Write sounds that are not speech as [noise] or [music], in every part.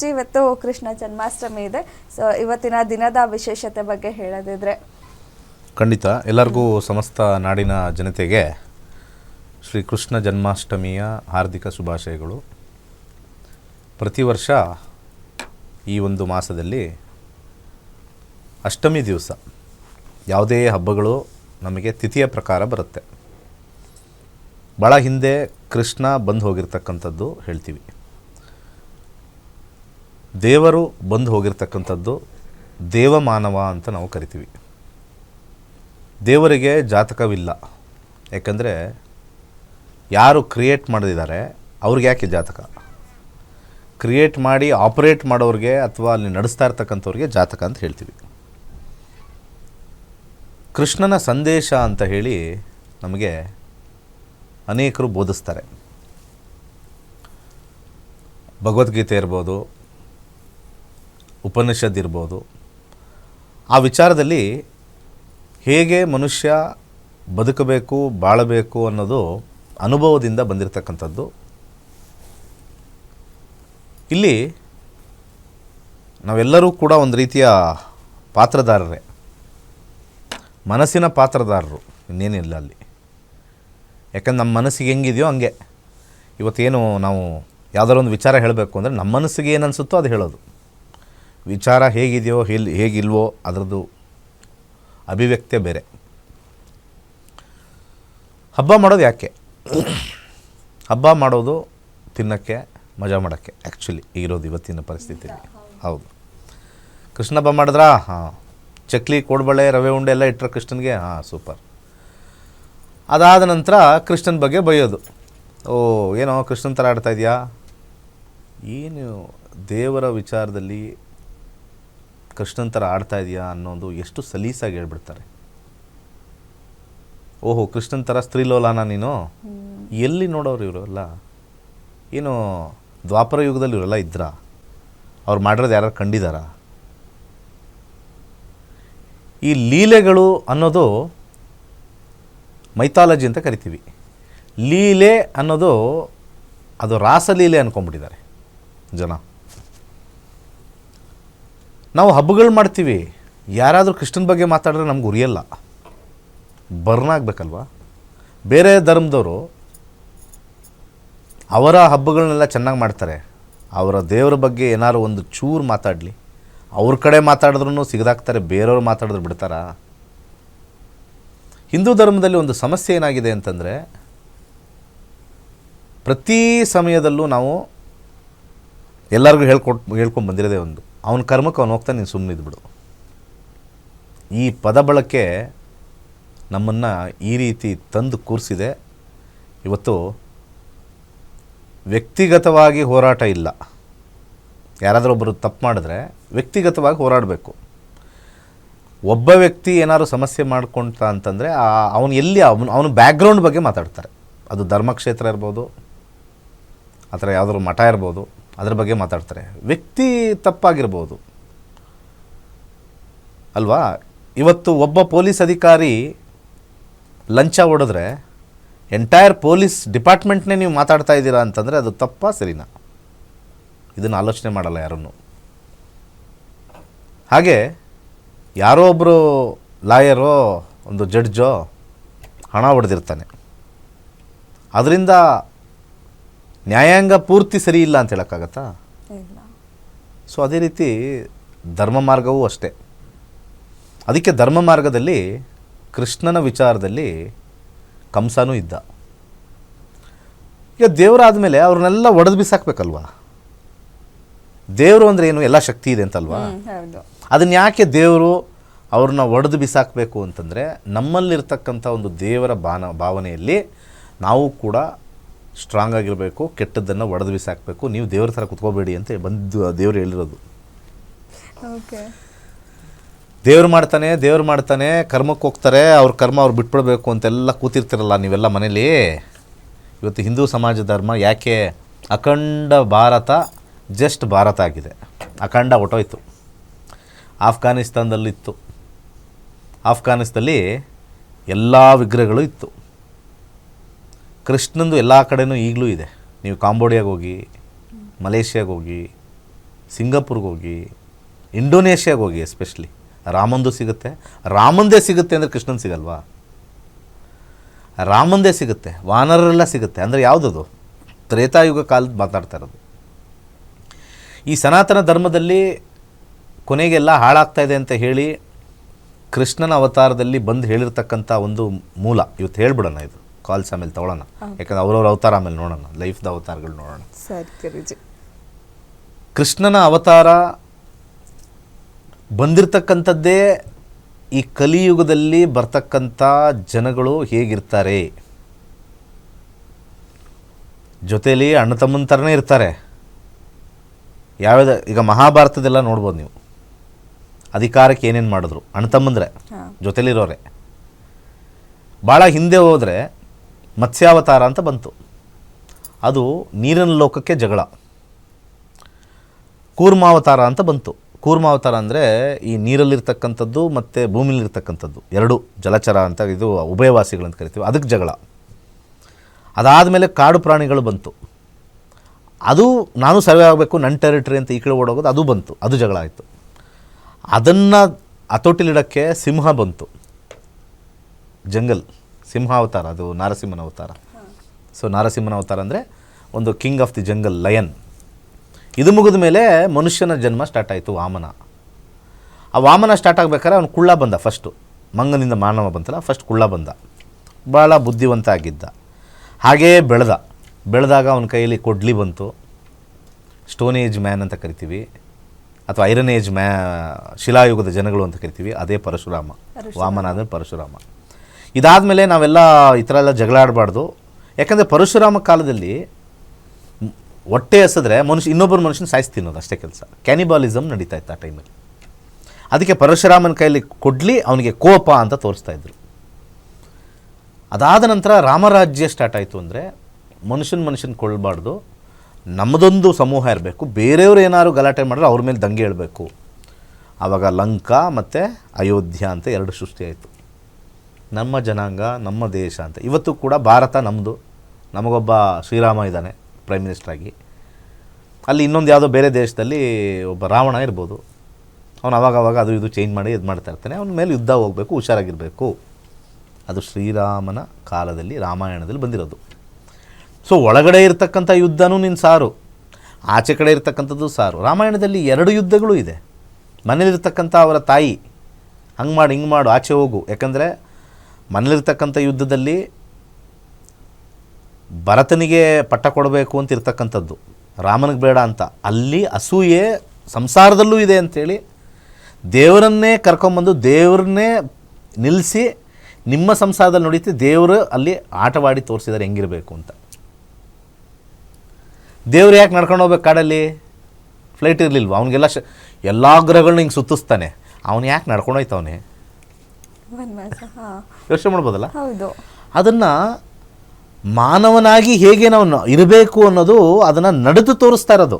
ಗುರುಜಿ, ಇವತ್ತು ಕೃಷ್ಣ ಜನ್ಮಾಷ್ಟಮಿ ಇದೆ. ಸೊ ಇವತ್ತಿನ ದಿನದ ವಿಶೇಷತೆ ಬಗ್ಗೆ ಹೇಳೋದಿದ್ರೆ. ಖಂಡಿತ. ಎಲ್ಲರಿಗೂ ಸಮಸ್ತ ನಾಡಿನ ಜನತೆಗೆ ಶ್ರೀ ಕೃಷ್ಣ ಜನ್ಮಾಷ್ಟಮಿಯ ಹಾರ್ದಿಕ ಶುಭಾಶಯಗಳು. ಪ್ರತಿ ವರ್ಷ ಈ ಒಂದು ಮಾಸದಲ್ಲಿ ಅಷ್ಟಮಿ ದಿವಸ ಯಾವುದೇ ಹಬ್ಬಗಳು ನಮಗೆ ತಿಥಿಯ ಪ್ರಕಾರ ಬರುತ್ತೆ. ಭಾಳ ಹಿಂದೆ ಕೃಷ್ಣ ಬಂದು ಹೋಗಿರ್ತಕ್ಕಂಥದ್ದು ಹೇಳ್ತೀವಿ. ದೇವರು ಬಂದು ಹೋಗಿರ್ತಕ್ಕಂಥದ್ದು ದೇವಮಾನವ ಅಂತ ನಾವು ಕರಿತೀವಿ. ದೇವರಿಗೆ ಜಾತಕವಿಲ್ಲ. ಯಾಕಂದರೆ ಯಾರು ಕ್ರಿಯೇಟ್ ಮಾಡಿದ್ದಾರೆ ಅವ್ರಿಗೆ ಯಾಕೆ ಜಾತಕ? ಕ್ರಿಯೇಟ್ ಮಾಡಿ ಆಪರೇಟ್ ಮಾಡೋರಿಗೆ ಅಥವಾ ಅಲ್ಲಿ ನಡೆಸ್ತಾ ಇರ್ತಕ್ಕಂಥವ್ರಿಗೆ ಜಾತಕ ಅಂತ ಹೇಳ್ತೀವಿ. ಕೃಷ್ಣನ ಸಂದೇಶ ಅಂತ ಹೇಳಿ ನಮಗೆ ಅನೇಕರು ಬೋಧಿಸ್ತಾರೆ. ಭಗವದ್ಗೀತೆ ಇರ್ಬೋದು ಉಪನಿಷತ್ ಇರ್ಬೋದು. ಆ ವಿಚಾರದಲ್ಲಿ ಹೇಗೆ ಮನುಷ್ಯ ಬದುಕಬೇಕು, ಬಾಳಬೇಕು ಅನ್ನೋದು ಅನುಭವದಿಂದ ಬಂದಿರತಕ್ಕಂಥದ್ದು. ಇಲ್ಲಿ ನಾವೆಲ್ಲರೂ ಕೂಡ ಒಂದು ರೀತಿಯ ಪಾತ್ರದಾರರೇ. ಮನಸ್ಸಿನ ಪಾತ್ರದಾರರು ಇನ್ನೇನಿಲ್ಲ ಅಲ್ಲಿ. ಯಾಕಂದ್ರೆ ನಮ್ಮ ಮನಸ್ಸಿಗೆ ಹೆಂಗಿದೆಯೋ ಹಂಗೆ. ಇವತ್ತೇನು ನಾವು ಯಾವುದಾದ್ರು ಒಂದು ವಿಚಾರ ಹೇಳಬೇಕು ಅಂದರೆ ನಮ್ಮ ಮನಸ್ಸಿಗೆ ಏನು ಅನಿಸುತ್ತೋ ಅದು ಹೇಳೋದು. ವಿಚಾರ ಹೇಗಿದೆಯೋ ಹೇಳಿ ಹೇಗಿಲ್ವೋ ಅದರದ್ದು ಅಭಿವ್ಯಕ್ತಿ ಬೇರೆ. ಹಬ್ಬ ಮಾಡೋದು ಯಾಕೆ? ಹಬ್ಬ ಮಾಡೋದು ತಿನ್ನೋಕ್ಕೆ ಮಜಾ ಮಾಡೋಕ್ಕೆ ಆ್ಯಕ್ಚುಲಿ ಈಗಿರೋದು ಇವತ್ತಿನ ಪರಿಸ್ಥಿತಿಯಲ್ಲಿ ಹೌದು. ಕೃಷ್ಣ ಹಬ್ಬ ಮಾಡಿದ್ರಾ? ಹಾಂ. ಚಕ್ಲಿ ಕೋಡ್ಬಳೆ ರವೆ ಉಂಡೆ ಎಲ್ಲ ಇಟ್ಟರೆ ಕೃಷ್ಣನಿಗೆ? ಹಾಂ ಸೂಪರ್ ಅದಾದ ನಂತರ ಕೃಷ್ಣನ ಬಗ್ಗೆ ಬೈಯೋದು. ಓ ಏನೋ ಕೃಷ್ಣನ ಥರ ಆಡ್ತಾ ಇದೆಯಾ? ಏನು ದೇವರ ವಿಚಾರದಲ್ಲಿ ಕೃಷ್ಣನ ಥರ ಆಡ್ತಾ ಇದೆಯಾ ಅನ್ನೋದು ಎಷ್ಟು ಸಲೀಸಾಗಿ ಹೇಳ್ಬಿಡ್ತಾರೆ. ಓಹೋ ಕೃಷ್ಣನ್ ಥರ ಸ್ತ್ರೀಲೋಲಾನ ನೀನು? ಎಲ್ಲಿ ನೋಡೋರು ಇವರೆಲ್ಲ? ಏನು ದ್ವಾಪರ ಯುಗದಲ್ಲಿ ಇವರೆಲ್ಲ ಇದ್ರಾ? ಅವ್ರು ಮಾಡಿರೋದು ಯಾರು ಕಂಡಿದಾರ? ಈ ಲೀಲೆಗಳು ಅನ್ನೋದು ಮೈಥಾಲಜಿ ಅಂತ ಕರಿತೀವಿ. ಲೀಲೆ ಅನ್ನೋದು ಅದು ರಾಸಲೀಲೆ ಅಂದ್ಕೊಂಡ್ಬಿಟ್ಟಿದ್ದಾರೆ ಜನ. ನಾವು ಹಬ್ಬಗಳು ಮಾಡ್ತೀವಿ. ಯಾರಾದರೂ ಕೃಷ್ಣನ ಬಗ್ಗೆ ಮಾತಾಡಿದ್ರೆ ನಮ್ಗೆ ಉರಿಯಲ್ಲ. ಬರ್ನ್ ಆಗಬೇಕಲ್ವಾ? ಬೇರೆ ಧರ್ಮದವರು ಅವರ ಹಬ್ಬಗಳನ್ನೆಲ್ಲ ಚೆನ್ನಾಗಿ ಮಾಡ್ತಾರೆ. ಅವರ ದೇವರ ಬಗ್ಗೆ ಏನಾದ್ರು ಒಂದು ಚೂರು ಮಾತಾಡಲಿ. ಅವ್ರ ಕಡೆ ಮಾತಾಡಿದ್ರೂ ಸಿಗದಾಕ್ತಾರೆ, ಬೇರೆಯವ್ರು ಮಾತಾಡಿದ್ರು ಬಿಡ್ತಾರಾ? ಹಿಂದೂ ಧರ್ಮದಲ್ಲಿ ಒಂದು ಸಮಸ್ಯೆ ಏನಾಗಿದೆ ಅಂತಂದರೆ, ಪ್ರತಿ ಸಮಯದಲ್ಲೂ ನಾವು ಎಲ್ಲರಿಗೂ ಹೇಳ್ಕೊಟ್ ಹೇಳ್ಕೊಂಡು ಬಂದಿರೋದೇ ಒಂದು. ಅವನ ಕರ್ಮಕ್ಕೆ ಅವನು ಹೋಗ್ತಾನೆ, ನೀನು ಸುಮ್ಮನೆ ಬಿಡು ಈ ಪದ ಬಳಕೆ ನಮ್ಮನ್ನು ಈ ರೀತಿ ತಂದು ಕೂರಿಸಿದೆ. ಇವತ್ತು ವ್ಯಕ್ತಿಗತವಾಗಿ ಹೋರಾಟ ಇಲ್ಲ. ಯಾರಾದರೂ ಒಬ್ಬರು ತಪ್ಪು ಮಾಡಿದ್ರೆ ವ್ಯಕ್ತಿಗತವಾಗಿ ಹೋರಾಡಬೇಕು. ಒಬ್ಬ ವ್ಯಕ್ತಿ ಏನಾದ್ರು ಸಮಸ್ಯೆ ಮಾಡ್ಕೊಂತ ಅಂತಂದರೆ ಅವನು ಎಲ್ಲಿ ಅವನು, ಅವನ ಬ್ಯಾಕ್ಗ್ರೌಂಡ್ ಬಗ್ಗೆ ಮಾತಾಡ್ತಾರೆ. ಅದು ಧರ್ಮಕ್ಷೇತ್ರ ಇರ್ಬೋದು, ಆ ಥರ ಯಾವುದಾದ್ರು ಮಠ ಇರ್ಬೋದು. ಅದ್ರ ಬಗ್ಗೆ ಮಾತಾಡ್ತಾರೆ. ವ್ಯಕ್ತಿ ತಪ್ಪಾಗಿರ್ಬೋದು. ಅಲ್ವಾ? ಇವತ್ತು ಒಬ್ಬ ಪೊಲೀಸ್ ಅಧಿಕಾರಿ ಲಂಚ ಹೊಡೆದ್ರೆ ಎಂಟೈರ್ ಪೊಲೀಸ್ ಡಿಪಾರ್ಟ್ಮೆಂಟ್ನೇ ನೀವು ಮಾತಾಡ್ತಾ ಇದ್ದೀರಾ ಅಂತಂದರೆ ಅದು ತಪ್ಪಾ ಸರಿನಾ? ಇದನ್ನು ಆಲೋಚನೆ ಮಾಡಲ್ಲ ಯಾರನ್ನು. ಹಾಗೆ ಯಾರೋ ಒಬ್ಬರು ಲಾಯರೋ, ಒಂದು ಜಡ್ಜೋ ಹಣ ಹೊಡೆದಿರ್ತಾನೆ. ಅದರಿಂದ ನ್ಯಾಯಾಂಗ ಪೂರ್ತಿ ಸರಿ ಇಲ್ಲ ಅಂತ ಹೇಳೋಕ್ಕಾಗತ್ತಾ? ಸೊ ಅದೇ ರೀತಿ ಧರ್ಮ ಮಾರ್ಗವೂ ಅಷ್ಟೇ. ಅದಕ್ಕೆ ಧರ್ಮ ಮಾರ್ಗದಲ್ಲಿ ಕೃಷ್ಣನ ವಿಚಾರದಲ್ಲಿ ಕಂಸನೂ ಇದ್ದ. ಈಗ ದೇವರಾದ ಮೇಲೆ ಅವ್ರನ್ನೆಲ್ಲ ಒಡೆದು ಬಿಸಾಕ್ಬೇಕಲ್ವಾ? ದೇವರು ಅಂದರೆ ಏನು? ಎಲ್ಲ ಶಕ್ತಿ ಇದೆ ಅಂತಲ್ವಾ? ಅದನ್ನ ಯಾಕೆ ದೇವರು ಅವ್ರನ್ನ ಒಡೆದು ಬಿಸಾಕಬೇಕು ಅಂತಂದರೆ ನಮ್ಮಲ್ಲಿರ್ತಕ್ಕಂಥ ಒಂದು ದೇವರ ಬಾನ ಭಾವನೆಯಲ್ಲಿ ನಾವು ಕೂಡ ಸ್ಟ್ರಾಂಗ್ ಆಗಿರಬೇಕು ಕೆಟ್ಟದ್ದನ್ನು ಒಡೆದು ಬಿಸಾಕಬೇಕು. ನೀವು ದೇವ್ರ ಥರ ಕುತ್ಕೋಬೇಡಿ ಅಂತ ಬಂದು ದೇವ್ರು ಹೇಳಿರೋದು. ಓಕೆ. ದೇವ್ರು ಮಾಡ್ತಾನೆ ದೇವ್ರು ಮಾಡ್ತಾನೆ ಕರ್ಮಕ್ಕೆ ಹೋಗ್ತಾರೆ ಅವ್ರ ಕರ್ಮ ಅವ್ರು ಬಿಟ್ಬಿಡ್ಬೇಕು ಅಂತೆಲ್ಲ ಕೂತಿರ್ತಿರಲ್ಲ ನೀವೆಲ್ಲ ಮನೇಲಿ? ಇವತ್ತು ಹಿಂದೂ ಸಮಾಜ ಧರ್ಮ ಯಾಕೆ? ಅಖಂಡ ಭಾರತ ಜಸ್ಟ್ ಭಾರತ ಆಗಿದೆ. ಅಖಂಡ ಹೊಟ್ಟೋಯ್ತು ಆಫ್ಘಾನಿಸ್ತಾನದಲ್ಲಿತ್ತು. ಆಫ್ಘಾನಿಸ್ತಾನಲ್ಲಿ ಎಲ್ಲ ವಿಗ್ರಹಗಳು ಇತ್ತು. ಕೃಷ್ಣಂದು ಎಲ್ಲ ಕಡೆನೂ ಈಗಲೂ ಇದೆ. ನೀವು ಕಾಂಬೋಡಿಯಾಗೆ ಹೋಗಿ, ಮಲೇಷ್ಯಾಗೆ ಹೋಗಿ, ಸಿಂಗಾಪುರ್ಗೆ ಹೋಗಿ, ಇಂಡೋನೇಷ್ಯಾಗೆ ಹೋಗಿ ಎಸ್ಪೆಷಲಿ ರಾಮಂದು ಸಿಗುತ್ತೆ. ರಾಮಂದೇ ಸಿಗುತ್ತೆ ಅಂದರೆ ಕೃಷ್ಣನ್ ಸಿಗಲ್ವಾ? ರಾಮಂದೇ ಸಿಗುತ್ತೆ. ವಾನರರೆಲ್ಲ ಸಿಗುತ್ತೆ. ಅಂದರೆ ಯಾವುದದು? ತ್ರೇತಾಯುಗ ಕಾಲದ ಮಾತಾಡ್ತಾ ಇರೋದು. ಈ ಸನಾತನ ಧರ್ಮದಲ್ಲಿ ಕೊನೆಗೆಲ್ಲ ಹಾಳಾಗ್ತಾ ಇದೆ ಅಂತ ಹೇಳಿ ಕೃಷ್ಣನ ಅವತಾರದಲ್ಲಿ ಬಂದು ಹೇಳಿರ್ತಕ್ಕಂಥ ಒಂದು ಮೂಲ. ಇವತ್ತು ಹೇಳ್ಬಿಡೋಣ ಇದು. ಕಾಲ್ಸ್ ಆಮೇಲೆ ತೊಗೊಳೋಣ. ಯಾಕಂದ್ರೆ ಅವ್ರವ್ರ ಅವತಾರ ಆಮೇಲೆ ನೋಡೋಣ ಲೈಫ್ದ ಅವತಾರಗಳು ನೋಡೋಣ. ಕೃಷ್ಣನ ಅವತಾರ ಬಂದಿರತಕ್ಕಂಥದ್ದೇ ಈ ಕಲಿಯುಗದಲ್ಲಿ ಬರ್ತಕ್ಕಂಥ ಜನಗಳು ಹೇಗಿರ್ತಾರೆ? ಜೊತೆಯಲ್ಲಿ ಅಣ್ಣ ತಮ್ಮನ ಥರನೇ ಇರ್ತಾರೆ. ಯಾವ್ಯಾವ ಈಗ ಮಹಾಭಾರತದೆಲ್ಲ ನೋಡ್ಬೋದು ನೀವು. ಅಧಿಕಾರಕ್ಕೆ ಏನೇನು ಮಾಡಿದ್ರು? ಅಣ್ಣ ತಮ್ಮಂದ್ರೆ ಜೊತೆಲಿರೋರೆ. ಭಾಳ ಹಿಂದೆ ಹೋದರೆ ಮತ್ಸ್ಯಾವತಾರ ಅಂತ ಬಂತು. ಅದು ನೀರಿನ ಲೋಕಕ್ಕೆ ಜಗಳ. ಕೂರ್ಮಾವತಾರ ಅಂತ ಬಂತು. ಕೂರ್ಮಾವತಾರ ಅಂದರೆ ಈ ನೀರಲ್ಲಿರ್ತಕ್ಕಂಥದ್ದು ಮತ್ತು ಭೂಮಿಲಿರ್ತಕ್ಕಂಥದ್ದು ಎರಡು ಜಲಚರ ಅಂತ ಇದು ಉಭಯವಾಸಿಗಳಂತ ಕರಿತೀವಿ. ಅದಕ್ಕೆ ಜಗಳ. ಅದಾದ ಮೇಲೆ ಕಾಡು ಪ್ರಾಣಿಗಳು ಬಂತು. ಅದು ನಾನು ಸರ್ವೆ ಆಗಬೇಕು, ನನ್ನ ಟೆರಿಟರಿ ಅಂತ ಈ ಕಡೆ ಓಡೋಗೋದು, ಅದು ಬಂತು. ಅದು ಜಗಳ ಆಯಿತು. ಅದನ್ನು ಹತೋಟಿಲಿಡೋಕ್ಕೆ ಸಿಂಹ ಬಂತು. ಜಂಗಲ್. ಸಿಂಹಾವತಾರ ಅದು ನಾರಸಿಂಹನ ಅವತಾರ. ಸೊ ನಾರಸಿಂಹನ ಅವತಾರ ಅಂದರೆ ಒಂದು king of the jungle lion ಇದು ಮುಗಿದ ಮೇಲೆ ಮನುಷ್ಯನ ಜನ್ಮ ಸ್ಟಾರ್ಟ್ ಆಯಿತು ವಾಮನ. ಆ ವಾಮನ ಸ್ಟಾರ್ಟ್ ಆಗಬೇಕಾದ್ರೆ ಅವನು ಕುಳ್ಳ ಬಂದ ಫಸ್ಟು ಮಂಗನಿಂದ ಮಾನವ ಬಂತಲ್ಲ ಫಸ್ಟ್ ಕುಳ್ಳ ಬಂದ. ಭಾಳ ಬುದ್ಧಿವಂತ ಆಗಿದ್ದ. ಹಾಗೇ ಬೆಳೆದ. ಬೆಳೆದಾಗ ಅವನ ಕೈಯಲ್ಲಿ ಕೊಡ್ಲಿ ಬಂತು. ಸ್ಟೋನ್ ಏಜ್ ಮ್ಯಾನ್ ಅಂತ ಕರಿತೀವಿ. ಅಥವಾ ಐರನ್ ಏಜ್ ಮ್ಯಾ ಶಿಲಾಯುಗದ ಜನಗಳು ಅಂತ ಕರಿತೀವಿ. ಅದೇ ಪರಶುರಾಮ. ವಾಮನ ಅಂದರೆ ಪರಶುರಾಮ. ಇದಾದಮೇಲೆ ನಾವೆಲ್ಲ ಈ ಥರ ಎಲ್ಲ ಜಗಳ ಆಡಬಾರ್ದು. ಯಾಕಂದರೆ ಪರಶುರಾಮ ಕಾಲದಲ್ಲಿ ಹೊಟ್ಟೆ ಎಸೆದ್ರೆ ಮನುಷ್ಯ, ಇನ್ನೊಬ್ಬರು ಮನುಷ್ಯನ ಸಾಯಿಸಿ ತಿನ್ನೋದು ಅಷ್ಟೇ ಕೆಲಸ. ಕ್ಯಾನಿಬಾಲಿಸಮ್ ನಡೀತಾ ಇತ್ತು ಆ ಟೈಮಲ್ಲಿ ಅದಕ್ಕೆ ಪರಶುರಾಮನ ಕೈಯಲ್ಲಿ ಕೊಡಲಿ, ಅವನಿಗೆ ಕೋಪ ಅಂತ ತೋರಿಸ್ತಾ ಇದ್ರು. ಅದಾದ ನಂತರ ರಾಮರಾಜ್ಯ ಸ್ಟಾರ್ಟ್ ಆಯಿತು ಅಂದರೆ ಮನುಷ್ಯನ ಮನುಷ್ಯನ ಕೊಳ್ಳಬಾರ್ದು ನಮ್ಮದೊಂದು ಸಮೂಹ ಇರಬೇಕು. ಬೇರೆಯವರು ಏನಾದ್ರು ಗಲಾಟೆ ಮಾಡಿದ್ರೆ ಅವ್ರ ಮೇಲೆ ದಂಗೆ ಹೇಳಬೇಕು. ಆವಾಗ ಲಂಕಾ ಮತ್ತು ಅಯೋಧ್ಯ ಅಂತ ಎರಡು ಸೃಷ್ಟಿ ಆಯಿತು. ನಮ್ಮ ಜನಾಂಗ, ನಮ್ಮ ದೇಶ ಅಂತ. ಇವತ್ತು ಕೂಡ ಭಾರತ ನಮ್ಮದು ನಮಗೊಬ್ಬ ಶ್ರೀರಾಮ ಇದ್ದಾನೆ ಪ್ರೈಮ್ ಮಿನಿಸ್ಟ್ರಾಗಿ ಅಲ್ಲಿ ಇನ್ನೊಂದು ಯಾವುದೋ ಬೇರೆ ದೇಶದಲ್ಲಿ ಒಬ್ಬ ರಾವಣ ಇರ್ಬೋದು. ಅವನು ಅವಾಗವಾಗ ಅವಾಗ ಅದು ಇದು ಚೇಂಜ್ ಮಾಡಿ ಇದು ಮಾಡ್ತಾ ಇರ್ತಾನೆ. ಅವನ ಮೇಲೆ ಯುದ್ಧ ಹೋಗಬೇಕು, ಹುಷಾರಾಗಿರಬೇಕು. ಅದು ಶ್ರೀರಾಮನ ಕಾಲದಲ್ಲಿ, ರಾಮಾಯಣದಲ್ಲಿ ಬಂದಿರೋದು. ಸೊ ಒಳಗಡೆ ಇರತಕ್ಕಂಥ ಯುದ್ಧನೂ ನಿನ್ನ ಸಾರು. ಆಚೆ ಕಡೆ ಇರತಕ್ಕಂಥದ್ದು ಸಾರು. ರಾಮಾಯಣದಲ್ಲಿ ಎರಡು ಯುದ್ಧಗಳು ಇದೆ. ಮನೇಲಿರ್ತಕ್ಕಂಥ ಅವರ ತಾಯಿ, ಹಂಗೆ ಮಾಡು, ಹಿಂಗೆ ಮಾಡು, ಆಚೆ ಹೋಗು. ಯಾಕಂದರೆ ಮನೇಲಿರ್ತಕ್ಕಂಥ ಯುದ್ಧದಲ್ಲಿ ಭರತನಿಗೆ ಪಟ್ಟ ಕೊಡಬೇಕು ಅಂತ ಇರ್ತಕ್ಕಂಥದ್ದು. ರಾಮನಿಗೆ ಬೇಡ ಅಂತ. ಅಲ್ಲಿ ಅಸೂಯೆ ಸಂಸಾರದಲ್ಲೂ ಇದೆ ಅಂಥೇಳಿ ದೇವರನ್ನೇ ಕರ್ಕೊಂಬಂದು ದೇವ್ರನ್ನೇ ನಿಲ್ಲಿಸಿ ನಿಮ್ಮ ಸಂಸಾರದಲ್ಲಿ ನೋಡಿತು ದೇವರು ಅಲ್ಲಿ ಆಟವಾಡಿ ತೋರಿಸಿದ್ದಾರೆ ಹೆಂಗಿರಬೇಕು ಅಂತ. ದೇವ್ರು ಯಾಕೆ ನಡ್ಕೊಂಡು ಹೋಗ್ಬೇಕು ಕಾಡಲ್ಲಿ? ಫ್ಲೈಟ್ ಇರಲಿಲ್ವ? ಅವನಿಗೆಲ್ಲ ಶ ಎಲ್ಲ ಗ್ರಹಗಳನ್ನ ಹಿಂಗೆ ಸುತ್ತಿಸ್ತಾನೆ. ಅವನು ಯಾಕೆ ನಡ್ಕೊಂಡು ಹೋಯ್ತವನೆ? ವನವಾಸ ಹಾಂ ಯೋಚನೆ ಮಾಡ್ಬೋದಲ್ಲ? ಹೌದು. ಅದನ್ನು ಮಾನವನಾಗಿ ಹೇಗೆ ನಾವು ಇರಬೇಕು ಅನ್ನೋದು ಅದನ್ನು ನಡೆದು ತೋರಿಸ್ತಾ ಇರೋದು.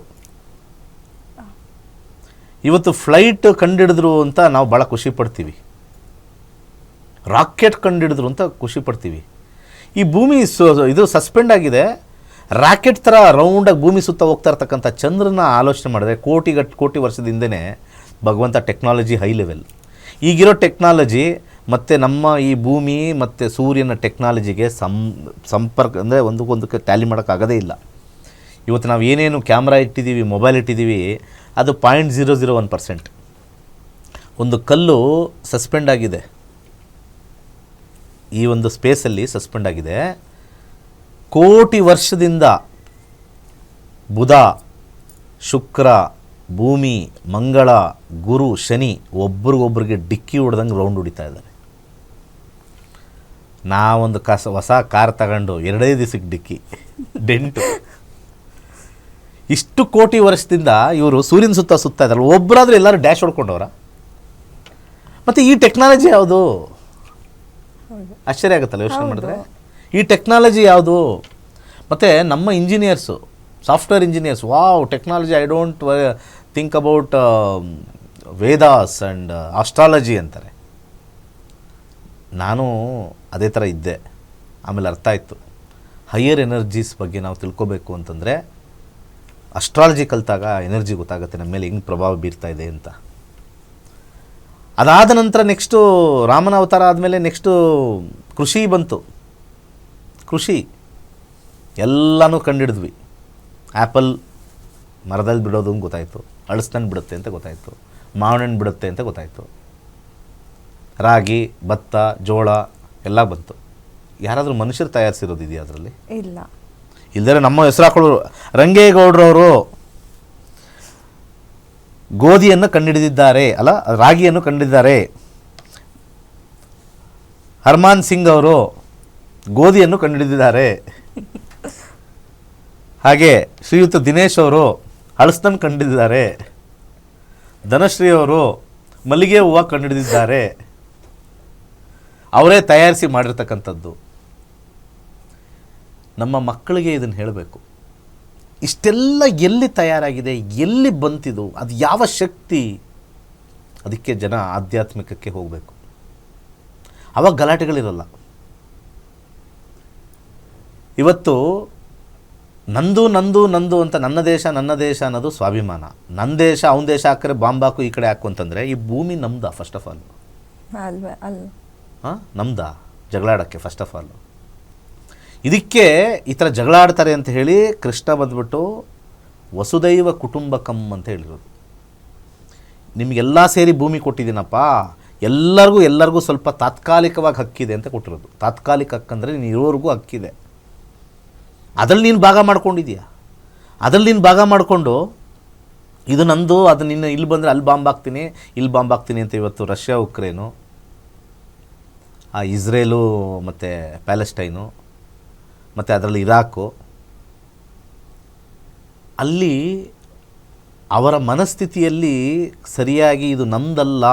ಇವತ್ತು ಫ್ಲೈಟ್ ಕಂಡಿಡಿದ್ರು ಅಂತ ನಾವು ಭಾಳ ಖುಷಿ ಪಡ್ತೀವಿ. ರಾಕೆಟ್ ಕಂಡಿಡಿದ್ರು ಅಂತ ಖುಷಿ ಪಡ್ತೀವಿ. ಈ ಭೂಮಿ ಇದು ಸಸ್ಪೆಂಡ್ ಆಗಿದೆ. ರಾಕೆಟ್ ಥರ ರೌಂಡಾಗಿ ಭೂಮಿ ಸುತ್ತ ಹೋಗ್ತಾ ಇರ್ತಕ್ಕಂಥ ಚಂದ್ರನ ಆಲೋಚನೆ ಮಾಡಿದ್ರೆ ಕೋಟಿಗಟ್ಟು ಕೋಟಿ ವರ್ಷದ ಭಗವಂತ ಟೆಕ್ನಾಲಜಿ ಹೈ ಲೆವೆಲ್ ಈಗಿರೋ ಟೆಕ್ನಾಲಜಿ ಮತ್ತು ನಮ್ಮ ಈ ಭೂಮಿ ಮತ್ತು ಸೂರ್ಯನ ಟೆಕ್ನಾಲಜಿಗೆ ಸಂ, ಸಂಪರ್ಕ ಅಂದರೆ ಒಂದಕ್ಕೊಂದಕ್ಕೆ ಟ್ಯಾಲಿ ಮಾಡೋಕ್ಕಾಗೋದೇ ಇಲ್ಲ. ಇವತ್ತು ನಾವು ಏನೇನು ಕ್ಯಾಮ್ರಾ ಇಟ್ಟಿದ್ದೀವಿ ಮೊಬೈಲ್ ಇಟ್ಟಿದ್ದೀವಿ ಅದು point zero zero one percent ಒಂದು ಕಲ್ಲು ಸಸ್ಪೆಂಡ್ ಆಗಿದೆ. ಈ ಒಂದು ಸ್ಪೇಸಲ್ಲಿ ಸಸ್ಪೆಂಡ್ ಆಗಿದೆ. ಕೋಟಿ ವರ್ಷದಿಂದ ಬುಧ, ಶುಕ್ರ, ಭೂಮಿ, ಮಂಗಳ, ಗುರು, ಶನಿ ಒಬ್ರಿಗೊಬ್ರಿಗೆ ಡಿಕ್ಕಿ ಹೊಡೆದಂಗೆ ರೌಂಡ್ ಹೊಡಿತಾ ಇದ್ದಾರೆ. ನಾವೊಂದು ಕಸ ಹೊಸ ಕಾರ್ ತಗೊಂಡು ಎರಡೇ ದಿವಸಕ್ಕೆ ಡಿಕ್ಕಿ. ಡೆಂಟು. ಇಷ್ಟು ಕೋಟಿ ವರ್ಷದಿಂದ ಇವರು ಸೂರ್ಯನ ಸುತ್ತ ಸುತ್ತ ಇದ್ದಾರೆ. ಒಬ್ಬರಾದ್ರೂ ಎಲ್ಲರೂ ಡ್ಯಾಶ್ ಹೊಡ್ಕೊಂಡವ್ರ. ಮತ್ತು ಈ ಟೆಕ್ನಾಲಜಿ ಯಾವುದು? ಆಶ್ಚರ್ಯ ಆಗುತ್ತಲ್ಲ ಯೋಚನೆ ಮಾಡಿದ್ರೆ? ಈ ಟೆಕ್ನಾಲಜಿ ಯಾವುದು? ಮತ್ತು ನಮ್ಮ engineers software engineers wow technology I don't think about Vedas and astrology ಅಂತಾರೆ. ನಾನು ಅದೇ ಥರ ಇದ್ದೆ. ಆಮೇಲೆ ಅರ್ಥ ಆಯಿತು. ಹೈಯರ್ ಎನರ್ಜೀಸ್ ಬಗ್ಗೆ ನಾವು ತಿಳ್ಕೊಬೇಕು ಅಂತಂದರೆ ಅಸ್ಟ್ರಾಲಜಿ ಕಲಿತಾಗ ಎನರ್ಜಿ ಗೊತ್ತಾಗುತ್ತೆ, ನಮ್ಮ ಮೇಲೆ ಹೆಂಗೆ ಪ್ರಭಾವ ಬೀರ್ತಾ ಇದೆ ಅಂತ. ಅದಾದ ನಂತರ ನೆಕ್ಸ್ಟು ರಾಮನ ಅವತಾರ ಆದಮೇಲೆ ನೆಕ್ಸ್ಟು ಕೃಷಿ ಬಂತು. ಕೃಷಿ. ಎಲ್ಲನೂ ಕಂಡಿಡಿದ್ವಿ. ಆ್ಯಪಲ್ ಮರದಲ್ಲಿ ಬಿಡೋದು ಅಂತ ಗೊತ್ತಾಯಿತು? ಹಣ್ಣು ಬಿಡುತ್ತೆ ಅಂತ ಗೊತ್ತಾಯಿತು. ಮಾವಿನ ಬಿಡುತ್ತೆ ಅಂತ ಗೊತ್ತಾಯಿತು. ರಾಗಿ, ಭತ್ತ, ಜೋಳ ಎಲ್ಲ ಬಂತು. ಯಾರಾದರೂ ಮನುಷ್ಯರು ತಯಾರಿಸಿರೋದು ಇದೆಯಾ ಅದರಲ್ಲಿ? ಇಲ್ಲ. ಇಲ್ಲದೇ ನಮ್ಮ ಹೆಸರು ಹಾಕೊಳ್ಳೋರು ರಂಗೇಗೌಡರವರು ಗೋಧಿಯನ್ನು ಕಂಡುಹಿಡಿದಿದ್ದಾರೆ ಅಲ್ಲ ರಾಗಿಯನ್ನು ಕಂಡಿದ್ದಾರೆ. ಹರ್ಮಾನ್ ಸಿಂಗ್ ಅವರು ಗೋಧಿಯನ್ನು ಕಂಡುಹಿಡಿದಿದ್ದಾರೆ ಹಾಗೆ ಶ್ರೀಯುತ ದಿನೇಶ್ ಅವರು ಹಳಸ್ತನ್ ಕಂಡಿದ್ದಾರೆ ಧನಶ್ರೀ ಅವರು ಮಲ್ಲಿಗೆ ಹೂವು ಕಂಡುಹಿಡಿದಿದ್ದಾರೆ ಅವರೇ ತಯಾರಿಸಿ ಮಾಡಿರ್ತಕ್ಕಂಥದ್ದು. ನಮ್ಮ ಮಕ್ಕಳಿಗೆ ಇದನ್ನು ಹೇಳಬೇಕು. ಇಷ್ಟೆಲ್ಲ ಎಲ್ಲಿ ತಯಾರಾಗಿದೆ, ಎಲ್ಲಿ ಬಂತಿದು, ಅದು ಯಾವ ಶಕ್ತಿ, ಅದಕ್ಕೆ ಜನ ಆಧ್ಯಾತ್ಮಿಕಕ್ಕೆ ಹೋಗಬೇಕು. ಅವಾಗ ಗಲಾಟೆಗಳಿರಲ್ಲ. ಇವತ್ತು ನಂದು ನಂದು ನಂದು ಅಂತ ನನ್ನ ದೇಶ ನನ್ನ ದೇಶ ಅನ್ನೋದು ಸ್ವಾಭಿಮಾನ. ನನ್ನ ದೇಶ, ಅವನ ದೇಶ ಹಾಕ್ರೆ ಬಾಂಬ್ ಹಾಕು, ಈ ಕಡೆ ಹಾಕು ಅಂತಂದರೆ ಈ ಭೂಮಿ ನಮ್ದು ಫಸ್ಟ್ ಆಫ್ ಆಲ್ ಅಲ್ವಾ ಅಲ್ಲ ಹಾಂ? ನಮ್ದ? ಜಗಳಾಡೋಕ್ಕೆ ಫಸ್ಟ್ ಆಫ್ ಆಲ್ ಇದಕ್ಕೆ ಈ ಥರ ಜಗಳಾಡ್ತಾರೆ ಅಂತ ಹೇಳಿ ಕೃಷ್ಣ ಬಂದ್ಬಿಟ್ಟು ವಸುದೈವ ಕುಟುಂಬಕಂ ಅಂತ ಹೇಳಿರೋದು. ನಿಮಗೆಲ್ಲ ಸೇರಿ ಭೂಮಿ ಕೊಟ್ಟಿದ್ದೀನಪ್ಪ. ಎಲ್ಲರಿಗೂ ಎಲ್ಲರಿಗೂ ಸ್ವಲ್ಪ ತಾತ್ಕಾಲಿಕವಾಗಿ ಹಕ್ಕಿದೆ ಅಂತ ಕೊಟ್ಟಿರೋದು. ತಾತ್ಕಾಲಿಕ ಹಕ್ಕಂದರೆ ನೀನು ಇರೋರಿಗೂ ಹಕ್ಕಿದೆ. ಅದ್ರಲ್ಲಿ ನೀನು ಭಾಗ ಮಾಡ್ಕೊಂಡಿದೀಯ ಅದರಲ್ಲಿ ನೀನು ಭಾಗ ಮಾಡಿಕೊಂಡು ಇದು ನಂದು, ಅದು ನಿನ್ನ, ಇಲ್ಲಿ ಬಂದರೆ ಅಲ್ಲಿ ಬಾಂಬ್ ಹಾಕ್ತೀನಿ, ಇಲ್ಲಿ ಬಾಂಬ್ ಹಾಕ್ತೀನಿ ಅಂತ ಇವತ್ತು ರಷ್ಯಾ, ಉಕ್ರೇನು ಆ ಇಸ್ರೇಲು ಮತ್ತು ಪ್ಯಾಲೆಸ್ಟೈನು, ಮತ್ತು ಅದರಲ್ಲಿ ಇರಾಕು, ಅಲ್ಲಿ ಅವರ ಮನಸ್ಥಿತಿಯಲ್ಲಿ ಸರಿಯಾಗಿ ಇದು ನಮ್ದಲ್ಲ,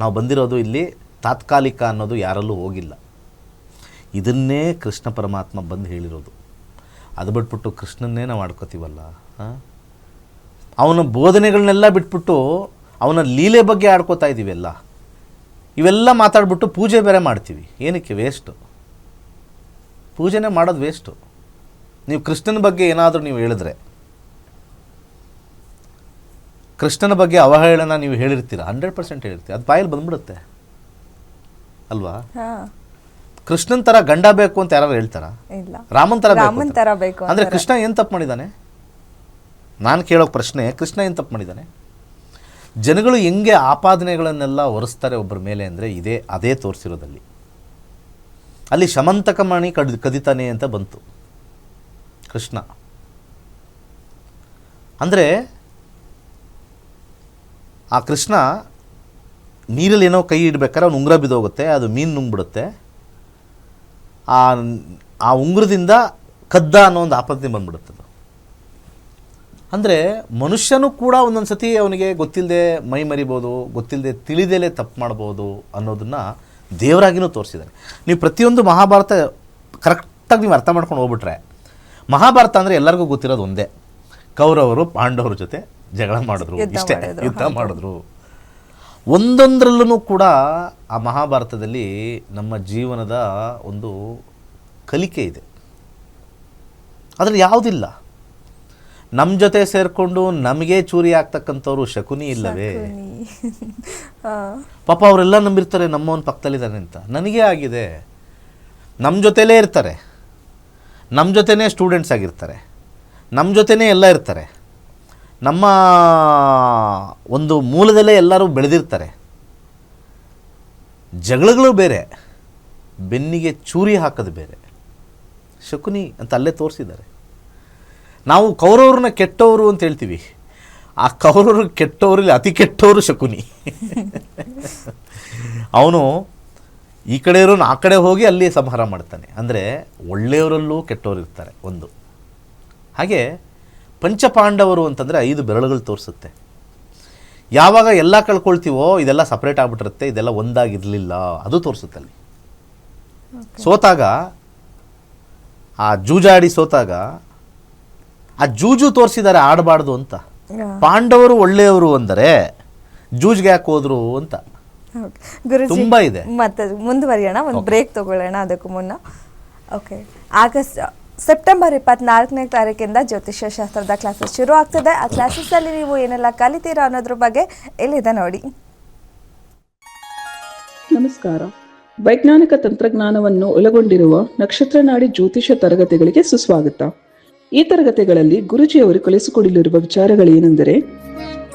ನಾವು ಬಂದಿರೋದು ಇಲ್ಲಿ ತಾತ್ಕಾಲಿಕ ಅನ್ನೋದು ಯಾರಲ್ಲೂ ಹೋಗಿಲ್ಲ. ಇದನ್ನೇ ಕೃಷ್ಣ ಪರಮಾತ್ಮ ಬಂದು ಹೇಳಿರೋದು. ಅದು ಬಿಟ್ಬಿಟ್ಟು ಕೃಷ್ಣನ್ನೇ ನಾವು ಆಡ್ಕೋತೀವಲ್ಲ ಅವನ ಬೋಧನೆಗಳನ್ನೆಲ್ಲ ಬಿಟ್ಬಿಟ್ಟು ಅವನ ಲೀಲೆ ಬಗ್ಗೆ ಆಡ್ಕೋತಾ ಇದ್ದೀವಿ ಎಲ್ಲ. ಇವೆಲ್ಲ ಮಾತಾಡ್ಬಿಟ್ಟು ಪೂಜೆ ಬೇರೆ ಮಾಡ್ತೀವಿ. ಏನಕ್ಕೆ ವೇಸ್ಟು ಪೂಜೆನೇ ಮಾಡೋದು ವೇಸ್ಟು ನೀವು ಕೃಷ್ಣನ ಬಗ್ಗೆ ಏನಾದರೂ ನೀವು ಹೇಳಿದ್ರೆ ಕೃಷ್ಣನ ಬಗ್ಗೆ ಅವಹೇಳನ ನೀವು ಹೇಳಿರ್ತೀರ? Hundred percent ಹೇಳಿರ್ತೀರ? ಅದು ಬಾಯಲ್ಲಿ ಬಂದ್ಬಿಡುತ್ತೆ. ಅಲ್ವಾ? ಕೃಷ್ಣನ್ ತರ ಗಂಡ ಬೇಕು ಅಂತ ಯಾರು ಹೇಳ್ತಾರ? ರಾಮನ್ ತರ ರಾಮನ್ ಅಂತ. ಬೇಕು ಅಂದ್ರೆ ಕೃಷ್ಣ ಏನ್ ತಪ್ಪು ಮಾಡಿದಾನೆ ನಾನು ಕೇಳೋ ಪ್ರಶ್ನೆ ಕೃಷ್ಣ ಏನ್ ತಪ್ಪು ಮಾಡಿದ್ದಾನೆ? ಜನಗಳು ಹೆಂಗೆ ಆಪಾದನೆಗಳನ್ನೆಲ್ಲ ಹೊರಿಸ್ತಾರೆ ಒಬ್ಬರ ಮೇಲೆ ಅಂದರೆ ಇದೇ, ಅದೇ ತೋರಿಸಿರೋದಲ್ಲಿ. ಅಲ್ಲಿ ಶಮಂತಕ ಮಣಿ ಕಡ್, ಕದಿತಾನೆ ಅಂತ ಬಂತು. ಕೃಷ್ಣ. ಅಂದರೆ ಆ ಕೃಷ್ಣ ನೀರಲ್ಲಿ ಏನೋ ಕೈ ಇಡಬೇಕಾದ್ರೆ ಅವ್ನು ಉಂಗುರ ಬಿದ್ದೋಗುತ್ತೆ, ಅದು ಮೀನು ನುಂಗ್ಬಿಡುತ್ತೆ. ಆ ಆ ಉಂಗುರದಿಂದ ಕದ್ದ ಅನ್ನೋ ಒಂದು ಆಪತ್ತಿ ಬಂದ್ಬಿಡುತ್ತದು ಅಂದರೆ ಮನುಷ್ಯನೂ ಕೂಡ ಒಂದೊಂದು ಸತಿ ಅವನಿಗೆ ಗೊತ್ತಿಲ್ಲದೆ ಮೈ ಮರಿಬೋದು ಗೊತ್ತಿಲ್ಲದೆ ತಿಳಿದೇಲೆ ತಪ್ಪು ಮಾಡ್ಬೋದು ಅನ್ನೋದನ್ನು ದೇವರಾಗಿನೂ ತೋರಿಸಿದ್ದಾರೆ ನೀವು ಪ್ರತಿಯೊಂದು ಮಹಾಭಾರತ ಕರೆಕ್ಟಾಗಿ ನೀವು ಅರ್ಥ ಮಾಡ್ಕೊಂಡು ಹೋಗ್ಬಿಟ್ರೆ ಮಹಾಭಾರತ ಅಂದರೆ ಎಲ್ಲರಿಗೂ ಗೊತ್ತಿರೋದು ಒಂದೇ. ಕೌರವರು ಪಾಂಡವರ ಜೊತೆ ಜಗಳ ಮಾಡಿದ್ರು ಇಷ್ಟೇ ಮಾಡಿದ್ರು, ಯುದ್ಧ ಮಾಡಿದ್ರು. ಒಂದೊಂದರಲ್ಲೂ ಕೂಡ ಆ ಮಹಾಭಾರತದಲ್ಲಿ ನಮ್ಮ ಜೀವನದ ಒಂದು ಕಲಿಕೆ ಇದೆ. ಅದರಲ್ಲಿ ಯಾವುದಿಲ್ಲ. ನಮ್ಮ ಜೊತೆ ಸೇರಿಕೊಂಡು ನಮಗೆ ಚೂರಿ ಆಗ್ತಕ್ಕಂಥವ್ರು ಶಕುನಿ ಇಲ್ಲವೇ? [laughs] ಪಾಪ ಅವರೆಲ್ಲ ನಂಬಿರ್ತಾರೆ ನಮ್ಮವನ ಪಕ್ಕದಲ್ಲಿದ್ದಾನೆ ಅಂತ. ನನಗೆ ಆಗಿದೆ. ನಮ್ಮ ಜೊತೆಲೇ ಇರ್ತಾರೆ. ನಮ್ಮ ಜೊತೆನೇ ಸ್ಟೂಡೆಂಟ್ಸ್ ಆಗಿರ್ತಾರೆ. ನಮ್ಮ ಜೊತೆನೇ ಎಲ್ಲ ಇರ್ತಾರೆ. ನಮ್ಮ ಒಂದು ಮೂಲದಲ್ಲೇ ಎಲ್ಲರೂ ಬೆಳೆದಿರ್ತಾರೆ. ಜಗಳಗಳು ಬೇರೆ. ಬೆನ್ನಿಗೆ ಚೂರಿ ಹಾಕೋದು ಬೇರೆ. ಶಕುನಿ ಅಂತ ಅಲ್ಲೇ ತೋರಿಸಿದ್ದಾರೆ. ನಾವು ಕೌರವ್ರನ್ನ ಕೆಟ್ಟವರು ಅಂತ ಹೇಳ್ತೀವಿ. ಆ ಕೌರವರು ಕೆಟ್ಟವರಲ್ಲಿ ಅತಿ ಕೆಟ್ಟವರು ಶಕುನಿ. ಅವನು ಈ ಕಡೆ ಇರೋನು ಆ ಕಡೆ ಹೋಗಿ ಅಲ್ಲಿ ಸಂಹಾರ ಮಾಡ್ತಾನೆ. ಅಂದರೆ ಒಳ್ಳೆಯವರಲ್ಲೂ ಕೆಟ್ಟವರು ಇರ್ತಾರೆ ಒಂದು. ಹಾಗೆ ಪಂಚಪಾಂಡವರು ಅಂತಂದರೆ ಐದು ಬೆರಳುಗಳು ತೋರಿಸುತ್ತೆ. ಯಾವಾಗ ಎಲ್ಲ ಕಳ್ಕೊಳ್ತೀವೋ ಇದೆಲ್ಲ ಸಪ್ರೇಟ್ ಆಗಿಬಿಟ್ಟಿರುತ್ತೆ ಇದೆಲ್ಲ ಒಂದಾಗಿರಲಿಲ್ಲ ಅದು ತೋರಿಸುತ್ತೆ ಅಲ್ಲಿ. ಸೋತಾಗ ಆ ಜೂಜಾಡಿ ಸೋತಾಗ ಆ ಜೂಜು ತೋರಿಸಿದ್ದಾರೆ ಆಡಬಾರ್ದು ಅಂತ. ಪಾಂಡವರು ಒಳ್ಳೆಯವರು ಅಂದರೆ ಜೂಜ್ಗೆ ಯಾಕೆ ಹೋದ್ರು ಅಂತ. ಗುರುಜಿ ತುಂಬಾ ಇದೆ. ಮತ್ತೆ ಮುಂದುವರಿಯೋಣ ಒಂದು ಬ್ರೇಕ್ ತಗೊಳ್ಳೋಣ ಅದಕ್ಕೂ ಮುನ್ನ. ಓಕೆ ಆಗಸ್ಟ್ ಸೆಪ್ಟೆಂಬರ್ ಇಪ್ಪತ್ನಾಲ್ಕನೇ ತಾರೀಕಿಂದ ಜ್ಯೋತಿಷ್ಯ ಶಾಸ್ತ್ರದ ಕ್ಲಾಸಸ್ ಶುರು ಆಗ್ತದೆ ಆ ಕ್ಲಾಸಸ್ಸಲ್ಲಿ ನೀವು ಏನೆಲ್ಲ ಕಲಿತೀರಾ ಅನ್ನೋದ್ರ ಬಗ್ಗೆ ಇಲ್ಲಿದೆ ನೋಡಿ. ನಮಸ್ಕಾರ. ವೈಜ್ಞಾನಿಕ ತಂತ್ರಜ್ಞಾನವನ್ನು ಒಳಗೊಂಡಿರುವ ನಕ್ಷತ್ರ ನಾಡಿ ಜ್ಯೋತಿಷ ತರಗತಿಗಳಿಗೆ ಸುಸ್ವಾಗತ. ಈ ತರಗತಿಗಳಲ್ಲಿ ಗುರುಜಿಯವರು ಕಲಿಸಿಕೊಡಲಿರುವ ವಿಚಾರಗಳೇನೆಂದರೆ,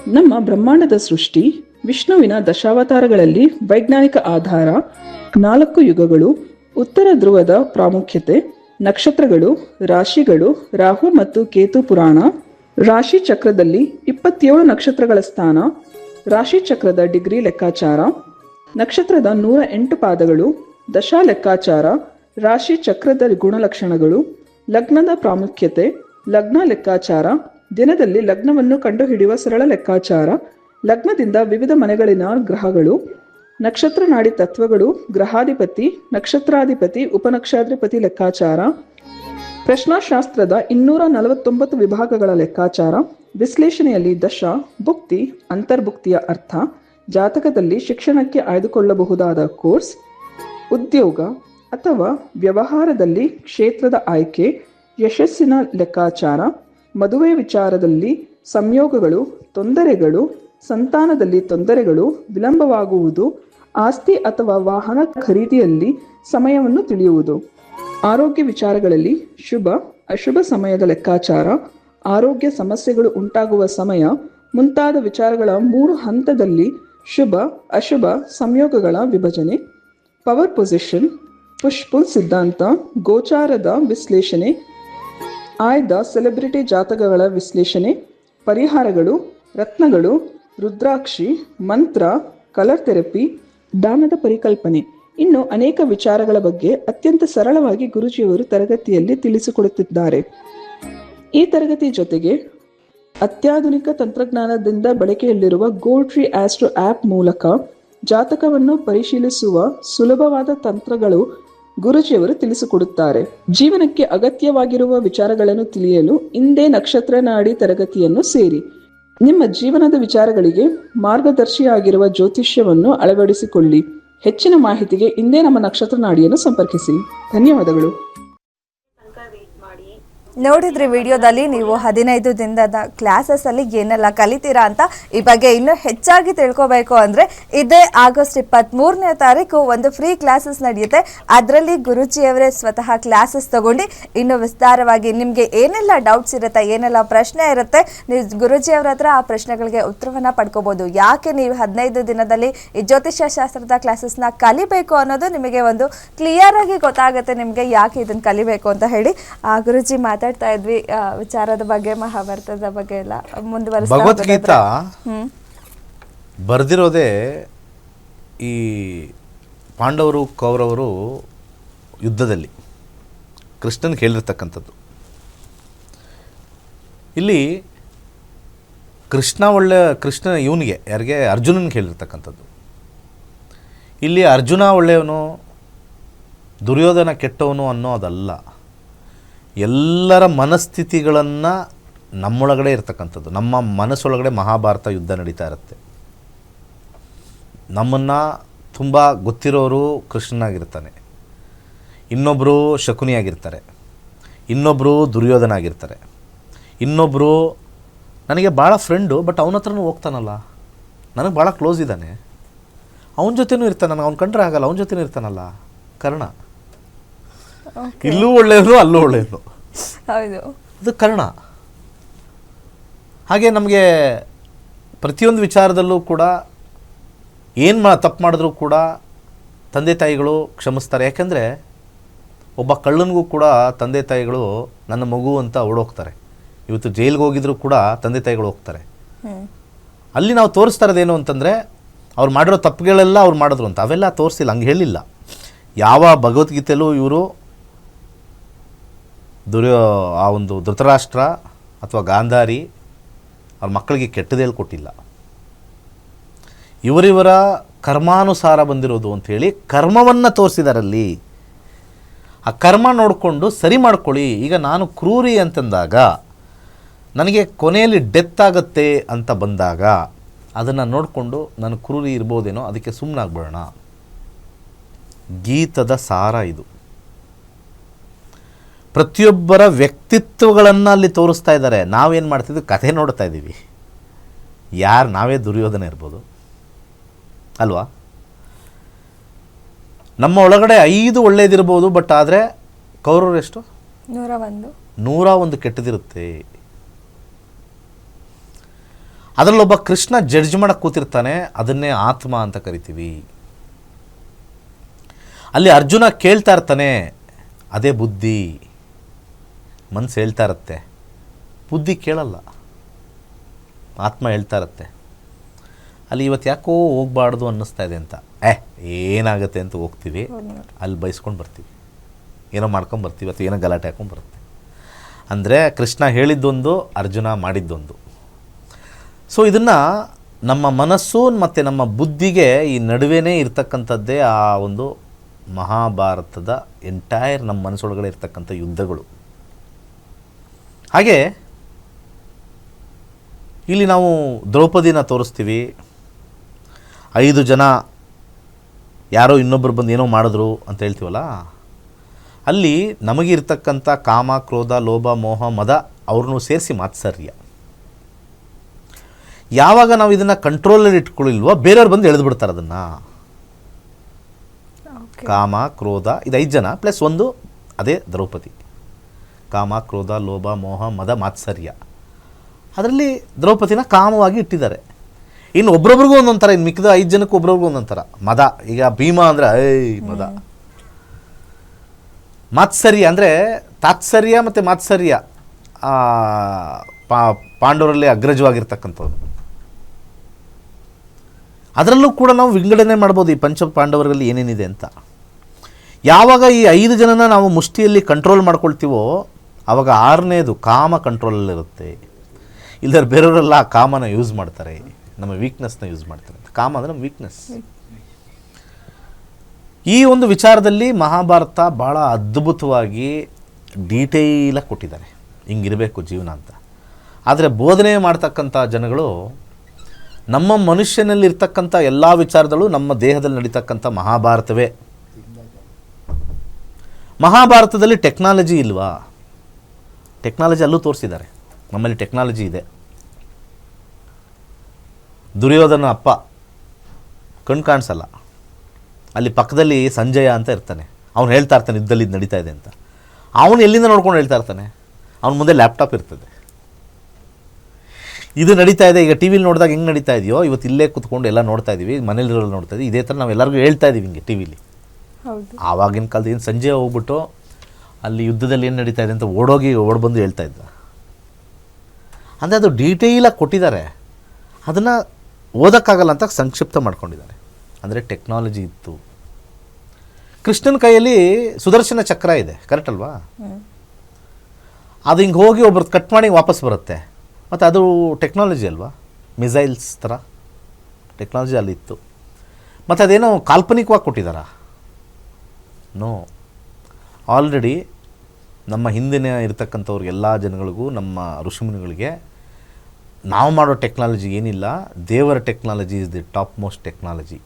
ನಮ್ಮ ಬ್ರಹ್ಮಾಂಡದ ಸೃಷ್ಟಿ, ವಿಷ್ಣುವಿನ ದಶಾವತಾರಗಳಲ್ಲಿ ವೈಜ್ಞಾನಿಕ ಆಧಾರ, ನಾಲ್ಕು ಯುಗಗಳು, ಉತ್ತರ ಧ್ರುವದ ಪ್ರಾಮುಖ್ಯತೆ, ನಕ್ಷತ್ರಗಳು, ರಾಶಿಗಳು, ರಾಹು ಮತ್ತು ಕೇತು ಪುರಾಣ, ರಾಶಿ ಚಕ್ರದಲ್ಲಿ ಇಪ್ಪತ್ತೇಳು ನಕ್ಷತ್ರಗಳ ಸ್ಥಾನ, ರಾಶಿ ಚಕ್ರದ ಡಿಗ್ರಿ ಲೆಕ್ಕಾಚಾರ, ನಕ್ಷತ್ರದ ನೂರ ಎಂಟು ಪಾದಗಳು, ದಶಾ ಲೆಕ್ಕಾಚಾರ, ರಾಶಿ ಚಕ್ರದ ಗುಣಲಕ್ಷಣಗಳು ಲಗ್ನದ ಪ್ರಾಮುಖ್ಯತೆ, ಲಗ್ನ ಲೆಕ್ಕಾಚಾರ, ದಿನದಲ್ಲಿ ಲಗ್ನವನ್ನು ಕಂಡುಹಿಡಿಯುವ ಸರಳ ಲೆಕ್ಕಾಚಾರ, ಲಗ್ನದಿಂದ ವಿವಿಧ ಮನೆಗಳಿನ ಗ್ರಹಗಳು, ನಕ್ಷತ್ರ ನಾಡಿ ತತ್ವಗಳು, ಗ್ರಹಾಧಿಪತಿ, ನಕ್ಷತ್ರಾಧಿಪತಿ, ಉಪನಕ್ಷಾಧಿಪತಿ ಲೆಕ್ಕಾಚಾರ, ಪ್ರಶ್ನಾಶಾಸ್ತ್ರದ ಇನ್ನೂರ ನಲವತ್ತೊಂಬತ್ತು ವಿಭಾಗಗಳ ಲೆಕ್ಕಾಚಾರ, ವಿಶ್ಲೇಷಣೆಯಲ್ಲಿ ದಶ, ಭುಕ್ತಿ, ಅಂತರ್ಭುಕ್ತಿಯ ಅರ್ಥ, ಜಾತಕದಲ್ಲಿ ಶಿಕ್ಷಣಕ್ಕೆ ಆಯ್ದುಕೊಳ್ಳಬಹುದಾದ ಕೋರ್ಸ್, ಉದ್ಯೋಗ ಅಥವಾ ವ್ಯವಹಾರದಲ್ಲಿ ಕ್ಷೇತ್ರದ ಆಯ್ಕೆ, ಯಶಸ್ಸಿನ ಲೆಕ್ಕಾಚಾರ, ಮದುವೆ ವಿಚಾರದಲ್ಲಿ ಸಂಯೋಗಗಳು, ತೊಂದರೆಗಳು, ಸಂತಾನದಲ್ಲಿ ತೊಂದರೆಗಳು, ವಿಳಂಬವಾಗುವುದು, ಆಸ್ತಿ ಅಥವಾ ವಾಹನ ಖರೀದಿಯಲ್ಲಿ ಸಮಯವನ್ನು ತಿಳಿಯುವುದು. ಆರೋಗ್ಯ ವಿಚಾರಗಳಲ್ಲಿ ಶುಭ, ಅಶುಭ ಸಮಯದ ಲೆಕ್ಕಾಚಾರ, ಆರೋಗ್ಯ ಸಮಸ್ಯೆಗಳು ಉಂಟಾಗುವ ಸಮಯ, ಮುಂತಾದ ವಿಚಾರಗಳ ಮೂರು ಹಂತದಲ್ಲಿ ಶುಭ, ಅಶುಭ ಸಂಯೋಗಗಳ ವಿಭಜನೆ, ಪವರ್ ಪೊಸಿಷನ್ ಪುಷ್ಪುಲ್ ಸಿದ್ಧಾಂತ ಗೋಚಾರದ ವಿಶ್ಲೇಷಣೆ, ಆಯ್ದ ಸೆಲೆಬ್ರಿಟಿ ಜಾತಕಗಳ ವಿಶ್ಲೇಷಣೆ, ಪರಿಹಾರಗಳು, ರತ್ನಗಳು, ರುದ್ರಾಕ್ಷಿ, ಮಂತ್ರ, ಕಲರ್ ಥೆರಪಿ, ದಾನದ ಪರಿಕಲ್ಪನೆ. ಇನ್ನು ಅನೇಕ ವಿಚಾರಗಳ ಬಗ್ಗೆ ಅತ್ಯಂತ ಸರಳವಾಗಿ ಗುರುಜಿಯವರು ತರಗತಿಯಲ್ಲಿ ತಿಳಿಸಿಕೊಡುತ್ತಿದ್ದಾರೆ. ಈ ತರಗತಿ ಜೊತೆಗೆ ಅತ್ಯಾಧುನಿಕ ತಂತ್ರಜ್ಞಾನದಿಂದ ಬಳಕೆಯಲ್ಲಿರುವ ಗೋಟ್ರಿ ಟ್ರೀ ಆಸ್ಟ್ರೋ ಆಪ್ ಮೂಲಕ ಜಾತಕವನ್ನು ಪರಿಶೀಲಿಸುವ ಸುಲಭವಾದ ತಂತ್ರಗಳು ಗುರುಜಿಯವರು ತಿಳಿಸಿಕೊಡುತ್ತಾರೆ. ಜೀವನಕ್ಕೆ ಅಗತ್ಯವಾಗಿರುವ ವಿಚಾರಗಳನ್ನು ತಿಳಿಯಲು ಇಂದೇ ನಕ್ಷತ್ರ ನಾಡಿ ತರಗತಿಯನ್ನು ಸೇರಿ. ನಿಮ್ಮ ಜೀವನದ ವಿಚಾರಗಳಿಗೆ ಮಾರ್ಗದರ್ಶಿಯಾಗಿರುವ ಜ್ಯೋತಿಷ್ಯವನ್ನು ಅಳವಡಿಸಿಕೊಳ್ಳಿ. ಹೆಚ್ಚಿನ ಮಾಹಿತಿಗೆ ಇಂದೇ ನಮ್ಮ ನಕ್ಷತ್ರ ನಾಡಿಯನ್ನು ಸಂಪರ್ಕಿಸಿ. ಧನ್ಯವಾದಗಳು. ನೋಡಿದ್ರಿ ವಿಡಿಯೋದಲ್ಲಿ ನೀವು ಹದಿನೈದು ದಿನದ ಕ್ಲಾಸಸ್ಸಲ್ಲಿ ಏನೆಲ್ಲ ಕಲಿತೀರಾ ಅಂತ ಈ ಬಗ್ಗೆ ಇನ್ನು ಹೆಚ್ಚಾಗಿ ತಿಳ್ಕೊಬೇಕು ಅಂದರೆ ಇದೇ ಆಗಸ್ಟ್ ಇಪ್ಪತ್ತ್ಮೂರನೇ ತಾರೀಕು ಒಂದು ಫ್ರೀ ಕ್ಲಾಸಸ್ ನಡೆಯುತ್ತೆ. ಅದರಲ್ಲಿ ಗುರುಜಿಯವರೇ ಸ್ವತಃ ಕ್ಲಾಸಸ್ ತಗೊಂಡು ಇನ್ನು ವಿಸ್ತಾರವಾಗಿ ನಿಮಗೆ ಏನೆಲ್ಲ ಡೌಟ್ಸ್ ಇರುತ್ತೆ, ಏನೆಲ್ಲ ಪ್ರಶ್ನೆ ಇರುತ್ತೆ, ನೀವು ಗುರುಜಿಯವರ ಹತ್ರ ಆ ಪ್ರಶ್ನೆಗಳಿಗೆ ಉತ್ತರವನ್ನು ಪಡ್ಕೋಬೋದು. ಯಾಕೆ ನೀವು ಹದಿನೈದು ದಿನದಲ್ಲಿ ಈ ಜ್ಯೋತಿಷ್ಯ ಶಾಸ್ತ್ರದ ಕ್ಲಾಸಸ್ನ ಕಲಿಬೇಕು ಅನ್ನೋದು ನಿಮಗೆ ಒಂದು ಕ್ಲಿಯರ್ ಆಗಿ ಗೊತ್ತಾಗುತ್ತೆ ನಿಮಗೆ ಯಾಕೆ ಇದನ್ನ ಕಲಿಬೇಕು ಅಂತ ಹೇಳಿ ಆ ಗುರುಜಿ ಮಾತಾಡ್ತಾ ಇದ್ವಿ ಆ, ವಿಚಾರದ ಬಗ್ಗೆ ಮಹಾಭಾರತದ ಬಗ್ಗೆ ಎಲ್ಲ ಮುಂದುವರಿಸ್ತಾ ಭಗವದ್ಗೀತಾ ಹ್ಮ್. ಬರೆದಿರೋದೇ ಈ ಪಾಂಡವರು ಕೌರವರು ಯುದ್ಧದಲ್ಲಿ ಕೃಷ್ಣನ್ ಹೇಳಿರ್ತಕ್ಕಂಥದ್ದು. ಇಲ್ಲಿ ಕೃಷ್ಣ ಒಳ್ಳೆ ಕೃಷ್ಣ ಇವನಿಗೆ ಯಾರಿಗೆ? ಅರ್ಜುನನಿಗೆ ಹೇಳಿರ್ತಕ್ಕಂಥದ್ದು. ಇಲ್ಲಿ ಅರ್ಜುನ ಒಳ್ಳೆಯವನು ದುರ್ಯೋಧನ ಕೆಟ್ಟವನು ಅನ್ನೋದಲ್ಲ. ಎಲ್ಲರ ಮನಸ್ಥಿತಿಗಳನ್ನು ನಮ್ಮೊಳಗಡೆ ಇರ್ತಕ್ಕಂಥದ್ದು. ನಮ್ಮ ಮನಸ್ಸೊಳಗಡೆ ಮಹಾಭಾರತ ಯುದ್ಧ ನಡೀತಾ ಇರುತ್ತೆ. ನಮ್ಮನ್ನು ತುಂಬ ಗೊತ್ತಿರೋರು ಕೃಷ್ಣನಾಗಿರ್ತಾನೆ. ಇನ್ನೊಬ್ಬರು ಶಕುನಿಯಾಗಿರ್ತಾರೆ. ಇನ್ನೊಬ್ಬರು ದುರ್ಯೋಧನ ಆಗಿರ್ತಾರೆ ಇನ್ನೊಬ್ಬರು ನನಗೆ ಭಾಳ ಫ್ರೆಂಡು ಬಟ್ ಅವನ ಹತ್ರನೂ ಹೋಗ್ತಾನಲ್ಲ. ನನಗೆ ಭಾಳ ಕ್ಲೋಸ್ ಇದ್ದಾನೆ. ಅವನ ಜೊತೆನೂ ಇರ್ತಾನೆ. ನನಗೆ ಅವ್ನು ಕಂಡ್ರೆ ಆಗಲ್ಲ. ಅವನ ಜೊತೆನೂ ಇರ್ತಾನಲ್ಲ. ಕರ್ಣ. ಇಲ್ಲೂ ಒಳ್ಳೆಯವರು ಅಲ್ಲೂ ಒಳ್ಳೆಯವರು ಹೌದು. ಅದು ಕರ್ಣ. ಹಾಗೆ ನಮಗೆ ಪ್ರತಿಯೊಂದು ವಿಚಾರದಲ್ಲೂ ಕೂಡ ಏನು ಮಾ ತಪ್ಪು ಮಾಡಿದ್ರೂ ಕೂಡ ತಂದೆ ತಾಯಿಗಳು ಕ್ಷಮಿಸ್ತಾರೆ. ಯಾಕೆಂದರೆ ಒಬ್ಬ ಕಳ್ಳನಿಗೂ ಕೂಡ ತಂದೆ ತಾಯಿಗಳು ನನ್ನ ಮಗು ಅಂತ ಓಡೋಗ್ತಾರೆ. ಇವತ್ತು ಜೈಲಿಗೆ ಹೋಗಿದ್ರು ಕೂಡ ತಂದೆ ತಾಯಿಗಳು ಹೋಗ್ತಾರೆ. ಅಲ್ಲಿ ನಾವು ತೋರಿಸ್ತಾ ಇರೋದೇನು ಅಂತಂದರೆ ಅವ್ರು ಮಾಡಿರೋ ತಪ್ಪುಗಳೆಲ್ಲ ಅವ್ರು ಮಾಡಿದ್ರು ಅಂತ. ಅವೆಲ್ಲ ತೋರಿಸಿಲ್ಲ ಹಂಗೆ ಹೇಳಿಲ್ಲ. ಯಾವ ಭಗವದ್ಗೀತೆಯಲ್ಲೂ ಇವರು ದುರ್ಯೋ, ಆ ಒಂದು ಧೃತರಾಷ್ಟ್ರ ಅಥವಾ ಗಾಂಧಾರಿ ಅವ್ರ ಮಕ್ಕಳಿಗೆ ಕೆಟ್ಟದ್ದು ಕೊಟ್ಟಿಲ್ಲ ಇವರಿವರ ಕರ್ಮಾನುಸಾರ ಬಂದಿರೋದು ಅಂಥೇಳಿ ಕರ್ಮವನ್ನು ತೋರಿಸಿದಾರಲ್ಲಿ ಆ ಕರ್ಮ ನೋಡಿಕೊಂಡು ಸರಿ ಮಾಡ್ಕೊಳ್ಳಿ, ಈಗ ನಾನು ಕ್ರೂರಿ ಅಂತಂದಾಗ ನನಗೆ ಕೊನೆಯಲ್ಲಿ ಡೆತ್ ಆಗುತ್ತೆ ಅಂತ ಬಂದಾಗ ಅದನ್ನು ನೋಡಿಕೊಂಡು ನಾನು ಕ್ರೂರಿ ಇರ್ಬೋದೇನೋ ಅದಕ್ಕೆ ಸುಮ್ಮನಾಗ್ಬಿಡೋಣ ಗೀತದ ಸಾರ ಇದು. ಪ್ರತಿಯೊಬ್ಬರ ವ್ಯಕ್ತಿತ್ವಗಳನ್ನು ಅಲ್ಲಿ ತೋರಿಸ್ತಾ ಇದ್ದಾರೆ. ನಾವೇನು ಮಾಡ್ತಿದ್ವಿ? ಕಥೆ ನೋಡ್ತಾ ಇದ್ದೀವಿ. ಯಾರು? ನಾವೇ ದುರ್ಯೋಧನ ಇರ್ಬೋದು. ಅಲ್ವಾ? ನಮ್ಮ ಒಳಗಡೆ ಐದು ಒಳ್ಳೇದಿರ್ಬೋದು ಬಟ್ ಆದರೆ ಕೌರವರು ಎಷ್ಟು? ನೂರ ಒಂದು. ನೂರ ಒಂದು ಕೆಟ್ಟದಿರುತ್ತೆ. ಅದರಲ್ಲೊಬ್ಬ ಕೃಷ್ಣ ಜಡ್ಜ್ ಮಾಡಕ್ಕೆ ಕೂತಿರ್ತಾನೆ. ಅದನ್ನೇ ಆತ್ಮ ಅಂತ ಕರಿತೀವಿ. ಅಲ್ಲಿ ಅರ್ಜುನ ಕೇಳ್ತಾ ಇರ್ತಾನೆ ಅದೇ ಬುದ್ಧಿ. ಮನಸ್ಸು ಹೇಳ್ತಾ ಇರುತ್ತೆ. ಬುದ್ಧಿ ಕೇಳಲ್ಲ. ಆತ್ಮ ಹೇಳ್ತಾ ಇರುತ್ತೆ. ಅಲ್ಲಿ ಇವತ್ತು ಯಾಕೋ ಹೋಗ್ಬಾರ್ದು ಅನ್ನಿಸ್ತಾ ಇದೆ ಅಂತ. ಏ, ಏನಾಗುತ್ತೆ ಅಂತ ಹೋಗ್ತೀವಿ. ಅಲ್ಲಿ ಬೈಸ್ಕೊಂಡು ಬರ್ತೀವಿ. ಏನೋ ಮಾಡ್ಕೊಂಡು ಬರ್ತೀವಿ. ಅಥವಾ ಏನೋ ಗಲಾಟೆ ಹಾಕೊಂಡು ಬರುತ್ತೆ. ಅಂದರೆ ಕೃಷ್ಣ ಹೇಳಿದ್ದೊಂದು, ಅರ್ಜುನ ಮಾಡಿದ್ದೊಂದು. ಸೊ ಇದನ್ನು ನಮ್ಮ ಮನಸ್ಸು ಮತ್ತು ನಮ್ಮ ಬುದ್ಧಿಗೆ ಈ ನಡುವೆನೇ ಇರ್ತಕ್ಕಂಥದ್ದೇ ಆ ಒಂದು ಮಹಾಭಾರತದ ಎಂಟೈರ್ ನಮ್ಮ ಮನಸ್ಸೊಳಗಡೆ ಇರ್ತಕ್ಕಂಥ ಯುದ್ಧಗಳು. ಹಾಗೆ ಇಲ್ಲಿ ನಾವು ದ್ರೌಪದಿನ ತೋರಿಸ್ತೀವಿ. ಐದು ಜನ ಯಾರೋ ಇನ್ನೊಬ್ಬರು ಬಂದು ಏನೋ ಮಾಡಿದ್ರು ಅಂತ ಹೇಳ್ತೀವಲ್ಲ ಅಲ್ಲಿ ನಮಗಿರ್ತಕ್ಕಂಥ ಕಾಮ ಕ್ರೋಧ ಲೋಭ ಮೋಹ ಮದ ಅವ್ರನ್ನೂ ಸೇರಿಸಿ ಮಾತ್ಸರ್ಯ. ಯಾವಾಗ ನಾವು ಇದನ್ನು ಕಂಟ್ರೋಲಲ್ಲಿ ಇಟ್ಕೊಳ್ಳಿಲ್ವೋ ಬೇರೆಯವ್ರು ಬಂದು ಎಳೆದು ಬಿಡ್ತಾರೆ ಅದನ್ನು. ಕಾಮ ಕ್ರೋಧ ಇದು ಐದು ಜನ ಪ್ಲಸ್ ಒಂದು ಅದೇ ದ್ರೌಪದಿ. ಕಾಮ ಕ್ರೋಧ ಲೋಭ ಮೋಹ ಮದ ಮಾತ್ಸರ್ಯ. ಅದರಲ್ಲಿ ದ್ರೌಪದಿನ ಕಾಮವಾಗಿ ಇಟ್ಟಿದ್ದಾರೆ. ಇನ್ನು ಒಬ್ರೊಬ್ರಿಗೂ ಒಂದೊಂದು ಥರ ಇನ್ನು ಮಿಕ್ಕಿದ ಐದು ಜನಕ್ಕೆ ಒಬ್ರೊಬ್ರಿಗೂ ಒಂದೊಂದು ಥರ. ಮದ ಈಗ ಭೀಮ ಅಂದರೆ ಐ ಮದ. ಮಾತ್ಸರ್ಯ ಅಂದರೆ ತಾತ್ಸರ್ಯ ಮತ್ತು ಮಾತ್ಸರ್ಯ ಪಾ ಪಾಂಡವರಲ್ಲಿ ಅಗ್ರಜವಾಗಿರ್ತಕ್ಕಂಥವ್ರು. ಅದರಲ್ಲೂ ಕೂಡ ನಾವು ವಿಂಗಡಣೆ ಮಾಡ್ಬೋದು ಈ ಪಂಚ ಪಾಂಡವರಲ್ಲಿ ಏನೇನಿದೆ ಅಂತ. ಯಾವಾಗ ಈ ಐದು ಜನನ ನಾವು ಮುಷ್ಟಿಯಲ್ಲಿ ಕಂಟ್ರೋಲ್ ಮಾಡ್ಕೊಳ್ತೀವೋ ಆವಾಗ ಆರನೇದು ಕಾಮ ಕಂಟ್ರೋಲಲ್ಲಿರುತ್ತೆ. ಇಲ್ಲದ್ರೆ ಬೇರೆಯವರೆಲ್ಲ ಆ ಕಾಮನ ಯೂಸ್ ಮಾಡ್ತಾರೆ. ನಮ್ಮ ವೀಕ್ನೆಸ್ನ ಯೂಸ್ ಮಾಡ್ತಾರೆ. ಕಾಮ ಅಂದರೆ ನಮ್ಮ ವೀಕ್ನೆಸ್ ಈ ಒಂದು ವಿಚಾರದಲ್ಲಿ ಮಹಾಭಾರತ ಭಾಳ ಅದ್ಭುತವಾಗಿ ಡೀಟೇಲಾಗಿ ಕೊಟ್ಟಿದ್ದಾರೆ. ಹಿಂಗಿರಬೇಕು ಜೀವನ ಅಂತ. ಆದರೆ ಬೋಧನೆ ಮಾಡ್ತಕ್ಕಂಥ ಜನಗಳು ನಮ್ಮ ಮನುಷ್ಯನಲ್ಲಿರ್ತಕ್ಕಂಥ ಎಲ್ಲ ವಿಚಾರಗಳು ನಮ್ಮ ದೇಹದಲ್ಲಿ ನಡೀತಕ್ಕಂಥ ಮಹಾಭಾರತವೇ. ಮಹಾಭಾರತದಲ್ಲಿ ಟೆಕ್ನಾಲಜಿ ಇಲ್ವಾ? ಟೆಕ್ನಾಲಜಿ ಅಲ್ಲೂ ತೋರಿಸಿದ್ದಾರೆ. ನಮ್ಮಲ್ಲಿ ಟೆಕ್ನಾಲಜಿ ಇದೆ. ದುರ್ಯೋಧನ ಅಪ್ಪ ಕಣ್ ಕಾಣಿಸಲ್ಲ. ಅಲ್ಲಿ ಪಕ್ಕದಲ್ಲಿ ಸಂಜಯ ಅಂತ ಇರ್ತಾನೆ. ಅವ್ನು ಹೇಳ್ತಾ ಇರ್ತಾನೆ ಇದ್ದಲ್ಲಿ ಇದು ನಡೀತಾ ಇದೆ ಅಂತ. ಅವನು ಎಲ್ಲಿಂದ ನೋಡ್ಕೊಂಡು ಹೇಳ್ತಾ ಇರ್ತಾನೆ? ಅವನ ಮುಂದೆ ಲ್ಯಾಪ್ಟಾಪ್ ಇರ್ತದೆ. ಇದು ನಡೀತಾ ಇದೆ ಈಗ ಟಿ ವಿಲಿ ನೋಡಿದಾಗ ಹೆಂಗೆ ನಡೀತಾ ಇದೆಯೋ? ಇವತ್ತು ಇಲ್ಲೇ ಕುತ್ಕೊಂಡು ಎಲ್ಲ ನೋಡ್ತಾ ಇದ್ದೀವಿ ಮನೇಲಿರೋ ನೋಡ್ತಾ ಇದ್ದೀವಿ ಇದೇ ಥರ ನಾವು ಎಲ್ಲರಿಗೂ ಹೇಳ್ತಾ ಇದ್ದೀವಿ ಹಿಂಗೆ ಟಿ ವಿಲಿ ಆವಾಗಿನ ಕಾಲದ ಏನು ಸಂಜೆ ಹೋಗ್ಬಿಟ್ಟು ಅಲ್ಲಿ ಯುದ್ಧದಲ್ಲಿ ಏನು ನಡೀತಾ ಇದೆ ಅಂತ ಓಡೋಗಿ ಓಡ್ ಬಂದು ಹೇಳ್ತಾ ಇದ್ದ. ಅಂದರೆ ಅದು ಡೀಟೇಲಾಗಿ ಕೊಟ್ಟಿದ್ದಾರೆ. ಅದನ್ನು ಓದೋಕ್ಕಾಗಲ್ಲ ಅಂತ ಸಂಕ್ಷಿಪ್ತ ಮಾಡ್ಕೊಂಡಿದ್ದಾರೆ. ಅಂದರೆ ಟೆಕ್ನಾಲಜಿ ಇತ್ತು. ಕೃಷ್ಣನ ಕೈಯಲ್ಲಿ ಸುದರ್ಶನ ಚಕ್ರ ಇದೆ ಕರೆಕ್ಟ್ ಅಲ್ವಾ? ಅದು ಹಿಂಗೆ ಹೋಗಿ ಒಬ್ರದ್ದು ಕಟ್ ಮಾಡಿ ವಾಪಸ್ ಬರುತ್ತೆ. ಮತ್ತು ಅದು ಟೆಕ್ನಾಲಜಿ ಅಲ್ವಾ? ಮಿಸೈಲ್ಸ್ ಥರ ಟೆಕ್ನಾಲಜಿ ಅಲ್ಲಿ ಇತ್ತು. ಮತ್ತು ಅದೇನೋ ಕಾಲ್ಪನಿಕವಾಗಿ ಕೊಟ್ಟಿದ್ದಾರಾ? ನೋ ಆಲ್ರೆಡಿ ನಮ್ಮ ಹಿಂದಿನ ಇರತಕ್ಕಂಥವ್ರು ಎಲ್ಲ ಜನಗಳಿಗೂ ನಮ್ಮ ಋಷಿಮುನಿಗಳಿಗೆ ನಾವು ಮಾಡೋ ಟೆಕ್ನಾಲಜಿ ಏನಿಲ್ಲ ದೇವರ technology is the top most technology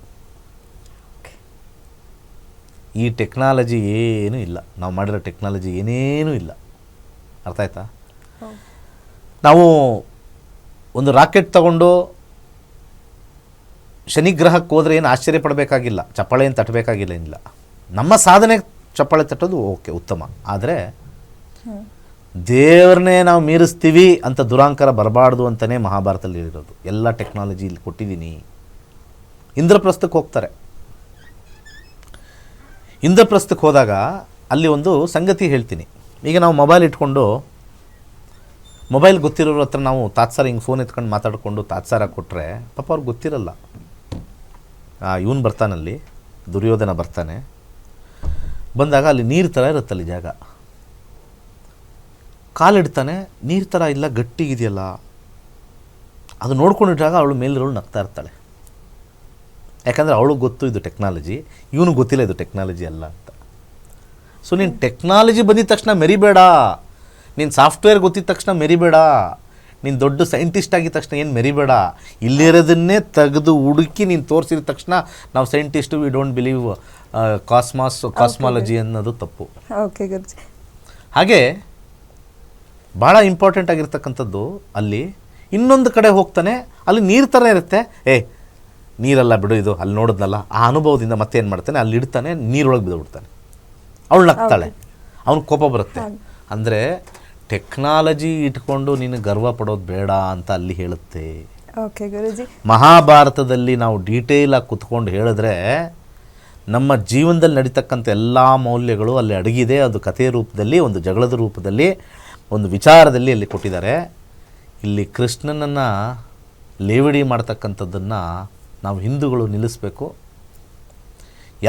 ಈ ಟೆಕ್ನಾಲಜಿ ಏನೂ ಇಲ್ಲ. ನಾವು ಮಾಡಿರೋ ಟೆಕ್ನಾಲಜಿ ಏನೇನೂ ಇಲ್ಲ. ಅರ್ಥ ಆಯ್ತಾ? ನಾವು ಒಂದು ರಾಕೆಟ್ ತಗೊಂಡು ಶನಿಗ್ರಹಕ್ಕೆ ಹೋದರೆ ಏನು ಆಶ್ಚರ್ಯ ಪಡಬೇಕಾಗಿಲ್ಲ. ಚಪ್ಪಾಳೆ ಏನು ತಟ್ಟಬೇಕಾಗಿಲ್ಲ ಏನಿಲ್ಲ. ನಮ್ಮ ಸಾಧನೆ ಚಪ್ಪಾಳೆ ತಟ್ಟೋದು ಓಕೆ ಉತ್ತಮ. ಆದರೆ. ದೇವ್ರನ್ನೇ ನಾವು ಮೀರಿಸ್ತೀವಿ ಅಂತ ದುರಾಂಕರ ಬರಬಾರ್ದು ಅಂತಲೇ ಮಹಾಭಾರತದಲ್ಲಿ ಇರೋದು ಎಲ್ಲ ಟೆಕ್ನಾಲಜಿ ಇಲ್ಲಿ ಕೊಟ್ಟಿದ್ದೀನಿ. ಇಂದ್ರಪ್ರಸ್ಥಕ್ಕೆ ಹೋಗ್ತಾರೆ. ಇಂದ್ರಪ್ರಸ್ಥಕ್ಕೆ ಹೋದಾಗ ಅಲ್ಲಿ ಒಂದು ಸಂಗತಿ ಹೇಳ್ತೀನಿ. ಈಗ ನಾವು ಮೊಬೈಲ್ ಇಟ್ಕೊಂಡು ಮೊಬೈಲ್ ಗೊತ್ತಿರೋರ ಹತ್ರ ನಾವು ತಾತ್ಸಾರ ಹಿಂಗೆ ಫೋನ್ ಎತ್ಕೊಂಡು ಮಾತಾಡಿಕೊಂಡು ತಾತ್ಸಾರ ಕೊಟ್ಟರೆ ಪಾಪ ಅವ್ರಿಗೆ ಗೊತ್ತಿರಲ್ಲ. ಇವನು ಬರ್ತಾನಲ್ಲಿ, ದುರ್ಯೋಧನ ಬರ್ತಾನೆ. ಬಂದಾಗ ಅಲ್ಲಿ ನೀರು ಥರ ಇರುತ್ತಲ್ಲಿ ಜಾಗ. ಕಾಲಿಡ್ತಾನೆ ನೀರು ಥರ ಇಲ್ಲ ಗಟ್ಟಿಗಿದೆಯಲ್ಲ ಅದು ನೋಡ್ಕೊಂಡಿದ್ದಾಗ ಅವಳು ಮೇಲಿರೋಳು ನಗ್ತಾ ಇರ್ತಾಳೆ. ಯಾಕಂದರೆ ಅವಳು ಗೊತ್ತು ಇದು ಟೆಕ್ನಾಲಜಿ ಇವನು ಗೊತ್ತಿಲ್ಲ ಇದು ಟೆಕ್ನಾಲಜಿ ಅಲ್ಲ ಅಂತ. ಸೊ ನೀನು ಟೆಕ್ನಾಲಜಿ ಬಂದಿದ ತಕ್ಷಣ ಮೆರಿಬೇಡ. ನೀನು ಸಾಫ್ಟ್ವೇರ್ ಗೊತ್ತಿದ ತಕ್ಷಣ ಮೆರಿಬೇಡ. ನೀನು ದೊಡ್ಡ ಸೈಂಟಿಸ್ಟ್ ಆಗಿದ ತಕ್ಷಣ ಏನು ಮೆರಿಬೇಡ. ಇಲ್ಲಿರೋದನ್ನೇ ತೆಗೆದು ಹುಡುಕಿ ನೀನು ತೋರಿಸಿದ ತಕ್ಷಣ ನಾವು scientist we don't believe cosmos cosmology ಅನ್ನೋದು ತಪ್ಪು. ಓಕೆ ಗುರುಜಿ. ಹಾಗೆ ಭಾಳ ಇಂಪಾರ್ಟೆಂಟ್ ಆಗಿರ್ತಕ್ಕಂಥದ್ದು ಅಲ್ಲಿ ಇನ್ನೊಂದು ಕಡೆ ಹೋಗ್ತಾನೆ ಅಲ್ಲಿ ನೀರು ಥರ ಇರುತ್ತೆ. ಏ ನೀರಲ್ಲ ಬಿಡು ಇದು ಅಲ್ಲಿ ನೋಡಿದ್ನಲ್ಲ. ಆ ಅನುಭವದಿಂದ ಮತ್ತೆ ಏನು ಮಾಡ್ತಾನೆ ಅಲ್ಲಿ ಇಡ್ತಾನೆ ನೀರೊಳಗೆ ಬಿದ್ದುಬಿಡ್ತಾನೆ. ಅವಳು ನಗ್ತಾಳೆ. ಅವನು ಕೋಪ ಬರುತ್ತೆ. ಅಂದರೆ ಟೆಕ್ನಾಲಜಿ ಇಟ್ಕೊಂಡು ನೀನು ಗರ್ವ ಪಡೋದು ಬೇಡ ಅಂತ ಅಲ್ಲಿ ಹೇಳುತ್ತೆ. ಓಕೆ ಗುರುಜಿ. ಮಹಾಭಾರತದಲ್ಲಿ ನಾವು ಡೀಟೇಲ್ ಆಗಿ ಕುತ್ಕೊಂಡು ಹೇಳಿದ್ರೆ ನಮ್ಮ ಜೀವನದಲ್ಲಿ ನಡೀತಕ್ಕಂಥ ಎಲ್ಲ ಮೌಲ್ಯಗಳು ಅಲ್ಲಿ ಅಡಗಿದೆ. ಅದು ಕಥೆಯ ರೂಪದಲ್ಲಿ ಒಂದು ಜಗಳದ ರೂಪದಲ್ಲಿ ಒಂದು ವಿಚಾರದಲ್ಲಿ ಅಲ್ಲಿ ಕೊಟ್ಟಿದ್ದಾರೆ. ಇಲ್ಲಿ ಕೃಷ್ಣನನ್ನು ಲೇವಡಿ ಮಾಡ್ತಕ್ಕಂಥದ್ದನ್ನು ನಾವು ಹಿಂದೂಗಳು ನಿಲ್ಲಿಸಬೇಕು.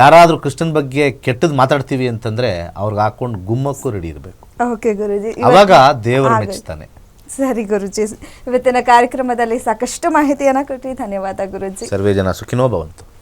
ಯಾರಾದರೂ ಕೃಷ್ಣನ ಬಗ್ಗೆ ಕೆಟ್ಟದ್ದು ಮಾತಾಡ್ತೀವಿ ಅಂತಂದರೆ ಅವ್ರಿಗೆ ಹಾಕ್ಕೊಂಡು ಗುಮ್ಮಕ್ಕೂ ರೆಡಿ ಇರಬೇಕು. ಓಕೆ ಗುರುಜಿ ಅವಾಗ ದೇವರು ಮೆಚ್ಚುತ್ತಾನೆ ಸರಿ ಗುರುಜಿ ಇವತ್ತಿನ ಕಾರ್ಯಕ್ರಮದಲ್ಲಿ ಸಾಕಷ್ಟು ಮಾಹಿತಿಯನ್ನ ಕೊಟ್ಟಿ ಧನ್ಯವಾದ ಗುರುಜಿ. ಸರ್ವೇ ಜನ ಸುಖಿನೋ ಭವಂತು.